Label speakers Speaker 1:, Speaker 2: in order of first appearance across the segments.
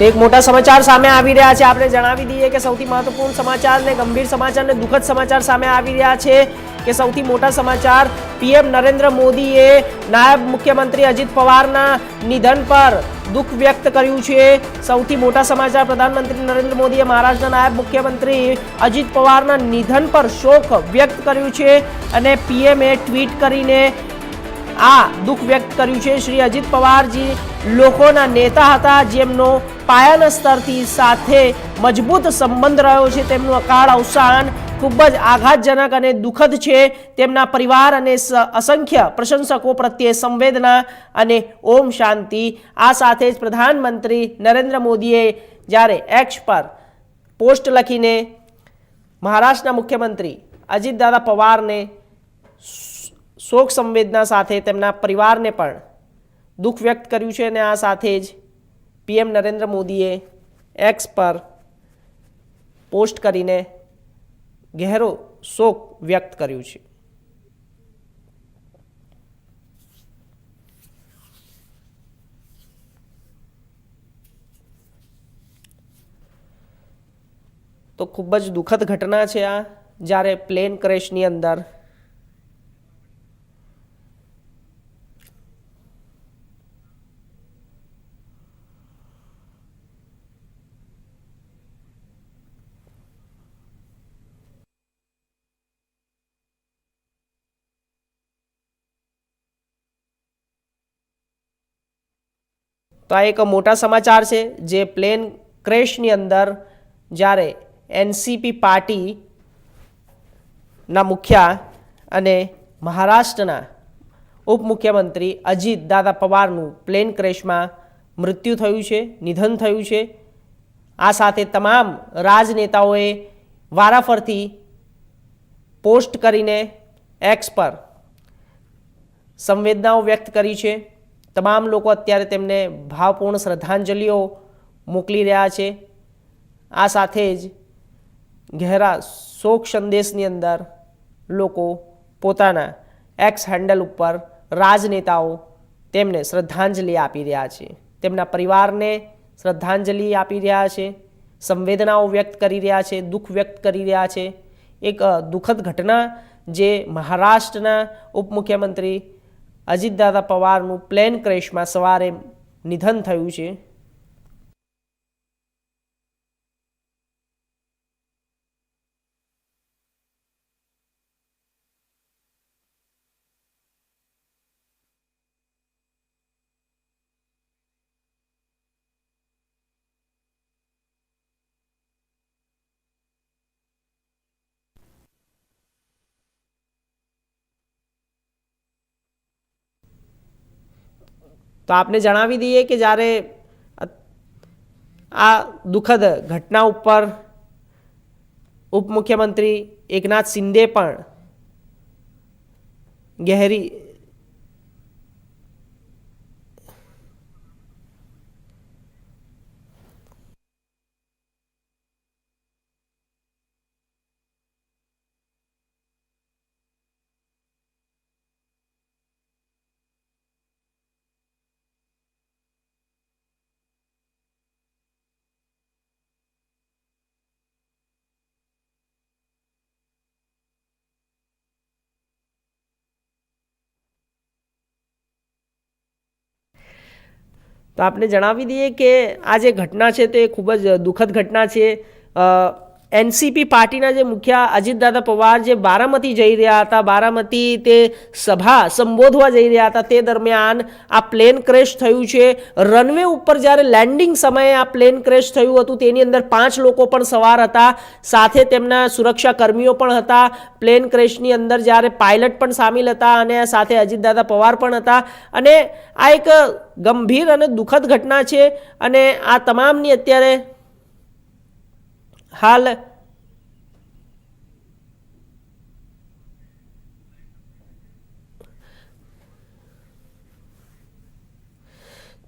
Speaker 1: એક મોટા સમાચાર સામે આવી રહ્યા છે. આપણે જણાવી દઈએ કે સૌથી મહત્વપૂર્ણ સમાચાર ને ગંભીર સમાચાર ને દુઃખદ સમાચાર સામે આવી રહ્યા છે કે સૌથી મોટા સમાચાર પીએમ નરેન્દ્ર મોદીએ નાયબ મુખ્યમંત્રી અજીત પવારના નિધન પર દુઃખ વ્યક્ત કર્યું છે. સૌથી મોટા સમાચાર પ્રધાનમંત્રી નરેન્દ્ર મોદીએ મહારાષ્ટ્રના નાયબ મુખ્યમંત્રી અજીત પવારના નિધન પર શોક વ્યક્ત કર્યું છે અને પીએમએ ટ્વીટ કરીને આ દુઃખ વ્યક્ત કર્યું છે શ્રી અજીત પવારજી. લોકોના નેતા હતા જેમનો પાયાના સ્તરથી સાથે મજબૂત સંબંધ રહ્યો છે. તેમનું અકાળ અવસાન ખૂબ જ આઘાતજનક અને દુઃખદ છે. તેમના પરિવાર અને અસંખ્ય પ્રશંસકો પ્રત્યે સંવેદના અને ઓમ શાંતિ. આ સાથે જ પ્રધાનમંત્રી નરેન્દ્ર મોદીએ જ્યારે એક્સ પર પોસ્ટ લખીને મહારાષ્ટ્રના મુખ્યમંત્રી અજીતદાદા પવારને શોક સંવેદના સાથે તેમના પરિવારને પણ દુઃખ વ્યક્ત કર્યું છે અને આ સાથે જ પીએમ નરેન્દ્ર મોદીએ એક્સ પર પોસ્ટ કરીને ગહેરો શોક વ્યક્ત કર્યું છે. તો ખૂબ જ દુઃખદ ઘટના છે આ. જ્યારે પ્લેન ક્રેશની અંદર તો આ એક મોટા સમાચાર છે, જે પ્લેન ક્રેશની અંદર જ્યારે એનસીપી પાર્ટીના મુખ્યા અને મહારાષ્ટ્રના ઉપમુખ્યમંત્રી અજીત દાદા પવારનું પ્લેન ક્રેશમાં મૃત્યુ થયું છે, નિધન થયું છે. આ સાથે તમામ રાજનેતાઓએ વારાફરતી પોસ્ટ કરીને એક્સ પર સંવેદનાઓ વ્યક્ત કરી છે. તમામ લોકો અત્યારે તેમને ભાવપૂર્ણ શ્રદ્ધાંજલિઓ મોકલી રહ્યા છે. આ સાથે જ ગહેરા શોક સંદેશની અંદર લોકો પોતાના એક્સ હેન્ડલ ઉપર રાજનેતાઓ તેમને શ્રદ્ધાંજલિ આપી રહ્યા છે. તેમના પરિવારને શ્રદ્ધાંજલિ આપી રહ્યા છે. સંવેદનાઓ વ્યક્ત કરી રહ્યા છે, દુઃખ વ્યક્ત કરી રહ્યા છે. એક દુઃખદ ઘટના જે મહારાષ્ટ્રના ઉપમુખ્યમંત્રી અજીતદાદા પવારનું પ્લેન ક્રેશમાં સવારે નિધન થયું છે. તો આપને જણાવી દઈએ કે જ્યારે અ- આ દુઃખદ ઘટના ઉપર ઉપમુખ્યમંત્રી એકનાથ શિંદે પણ ગહેરી તો આપને જણાવી દઈએ કે આ જે ઘટના છે તે ખૂબ જ દુઃખદ ઘટના છે. એનસીપી પાર્ટીના જે મુખ્ય અજીતદાદા પવાર જે બારામતી જઈ રહ્યા હતા, બારામતી તે સભા સંબોધવા જઈ રહ્યા હતા, તે દરમિયાન આ પ્લેન ક્રેશ થયું છે. રનવે ઉપર જ્યારે લેન્ડિંગ સમયે આ પ્લેન ક્રેશ થયું હતું, તેની અંદર પાંચ લોકો પણ સવાર હતા. સાથે તેમના સુરક્ષા કર્મીઓ પણ હતા. પ્લેન ક્રેશની અંદર જ્યારે પાયલટ પણ સામેલ હતા અને સાથે અજીતદાદા પવાર પણ હતા. અને આ એક ગંભીર અને દુઃખદ ઘટના છે અને આ તમામની અત્યારે હાલ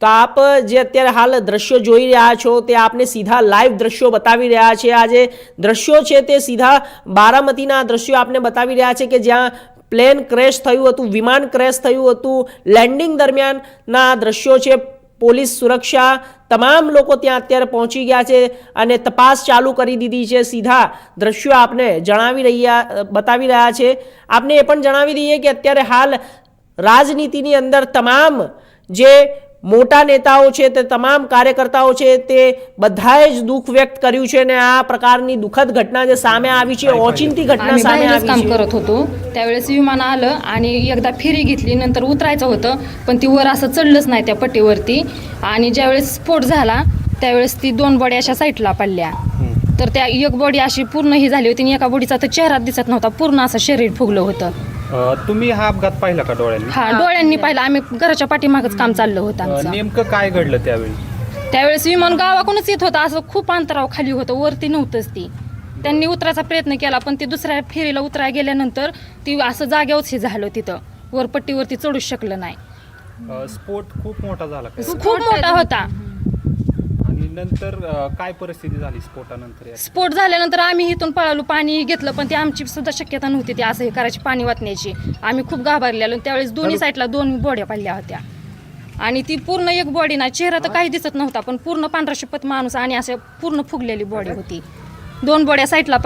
Speaker 1: તો આપ જે અત્યારે હાલ દ્રશ્યો જોઈ રહ્યા છો, તે આપને સીધા લાઈવ દ્રશ્યો બતાવી રહ્યા છે. આ જે દ્રશ્યો છે, તે સીધા બારામતીના દ્રશ્યો આપને બતાવી રહ્યા છે કે જ્યાં પ્લેન ક્રેશ થયું હતું, વિમાન ક્રેશ થયું હતું. લેન્ડિંગ દરમિયાનના દ્રશ્યો છે. પોલીસ સુરક્ષા, તમામ લોકો ત્યાં અત્યારે પહોંચી ગયા છે અને તપાસ ચાલુ કરી દીધી છે. સીધા દ્રશ્યો આપને જણાવી રહ્યા, બતાવી રહ્યા છે. આપને એ પણ જણાવી દઈએ કે અત્યારે હાલ રાજનીતિની અંદર તમામ જે મોટા નેતાઓ છે તે તમામ કાર્યકર્તાઓ છે તે બધાએ જ દુઃખ વ્યક્ત કર્યું છે અને આ પ્રકારની દુઃખદ ઘટના જે સામે આવી છે ઓચિંતી ઘટના
Speaker 2: आम्ही
Speaker 1: સામે
Speaker 2: बाहेरच काम
Speaker 1: આવી છે
Speaker 2: करत होतो त्यावेळेस विमान आलं आणि एकदा फेरी घेतली नंतर उतरायचं होतं पण ती वर असं चढलंच नाही त्या पट्टीवरती आणि ज्यावेळेस स्फोट झाला त्यावेळेस ती दोन बॉडी अशा साईडला पडल्या तर त्या एक बॉडी अशी पूर्ण ही झाली होती आणि एका बॉडीचा तर चेहरा दिसत नव्हता पूर्ण असं शरीर फुगलं होतं
Speaker 3: अ, तुम्ही हा अपघात पाहिला का डोळ्यांनी?
Speaker 2: हा डोळ्यांनी पाहिलं. आम्ही घराच्या पाठीमागच काम चाललं होतं
Speaker 3: अ,
Speaker 2: आमचं.
Speaker 3: नेमकं काय घडलं त्यावेळी?
Speaker 2: त्यावेळेस विमान गावाकडूनच येत होतं. असं खूप अंतराव खाली होतं. वरती नव्हतंच ती. त्यांनी उतरायचा प्रयत्न केला पण ती दुसऱ्या फेरीला उतरायला गेल्यानंतर ती असं जागेवरच हे झालं तिथं. वरपट्टीवरती चढूच शकलं नाही.
Speaker 3: अ, स्फोट खूप मोठा झाला का?
Speaker 2: खूप मोठा होता.
Speaker 3: नंतर अ, काय परिस्थिती झाली स्फोटानंतर या?
Speaker 2: स्फोट झाल्यानंतर आम्ही इथून पळालो पाणी घेतलं पण ती आमची सुद्धा शक्यता नव्हती ती असं हे करायची पाणी वाटण्याची. आम्ही खूप घाबरलेलो त्यावेळेस दोन्ही साईडला दोन बॉड्या पडल्या होत्या. आणि ती पूर्ण एक बॉडी ना चेहरा तर काही दिसत नव्हता पण पूर्ण पांढरा शपथ माणूस आणि असे पूर्ण फुगलेली बॉडी होती. दोन बॉड्या साईडला